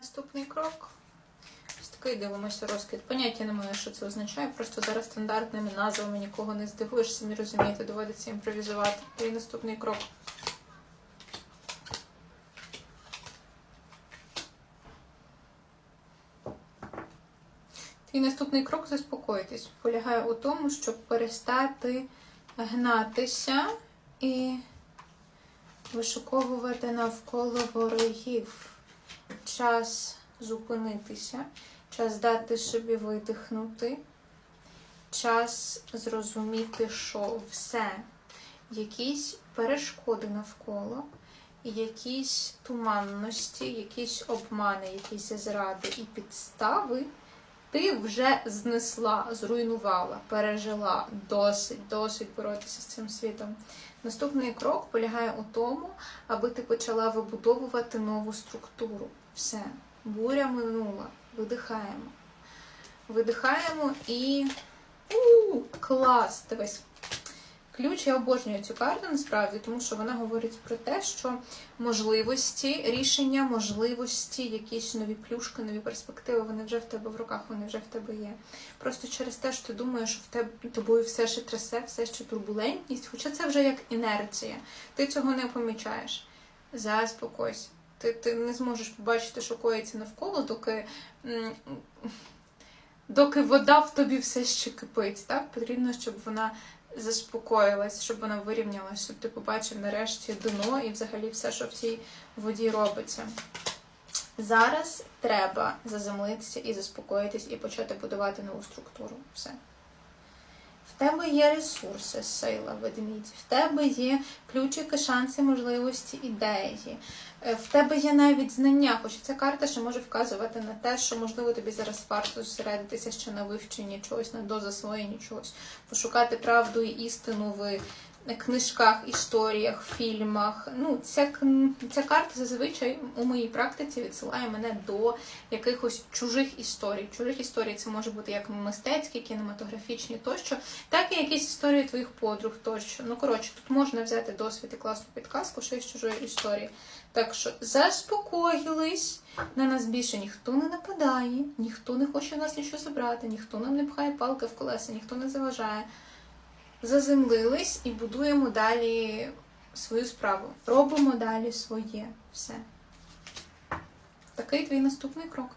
наступний крок. Ось такий дивимося розкид. Поняття не маю, що це означає. Просто зараз стандартними назвами нікого не здивуєш, самі розумієте, доводиться імпровізувати. Твій наступний крок. Твій наступний крок заспокоїтись. Полягає у тому, щоб перестати гнатися і вишуковувати навколо ворогів. Час зупинитися, час дати собі видихнути, час зрозуміти, що все, якісь перешкоди навколо, якісь туманності, якісь обмани, якісь зради і підстави. Ти вже знесла, зруйнувала, пережила досить, досить боротися з цим світом. Наступний крок полягає у тому, аби ти почала вибудовувати нову структуру. Все, буря минула. Видихаємо. Видихаємо і. У, клас! Дивись. Ключ я обожнюю цю карту насправді, тому що вона говорить про те, що можливості, рішення, можливості, якісь нові плюшки, нові перспективи, вони вже в тебе в руках, вони вже в тебе є. Просто через те, що ти думаєш, що в тебе тобою все ще трясе, все ще турбулентність, хоча це вже як інерція. Ти цього не помічаєш. Заспокойся. Ти, ти не зможеш побачити, що коїться навколо, доки. Доки вода в тобі все ще кипить, так? Потрібно, щоб вона заспокоїлась, щоб вона вирівнялась, щоб ти побачив нарешті дно і взагалі все, що в цій воді робиться. Зараз треба заземлитися і заспокоїтись, і почати будувати нову структуру. Все. Тебе є ресурси, сила, ведмідь, в тебе є ключики, шанси, можливості, ідеї. Е, В тебе є навіть знання, хоча ця карта ще може вказувати на те, що можливо тобі зараз варто зосередитися ще на вивченні чогось, на дозасвоєнні чогось, пошукати правду і істину в книжках, історіях, фільмах. Ну, ця, ця карта зазвичай у моїй практиці відсилає мене до якихось чужих історій. Чужих історій це може бути як мистецькі, кінематографічні тощо, так і якісь історії твоїх подруг тощо. Ну, коротше, тут можна взяти досвід і класну підказку ще із чужої історії. Так що заспокоїлись, на нас більше ніхто не нападає, ніхто не хоче нас нічого забрати, ніхто нам не пхає палки в колеса, ніхто не заважає. Заземлились і будуємо далі свою справу. Робимо далі своє все. Такий твій наступний крок.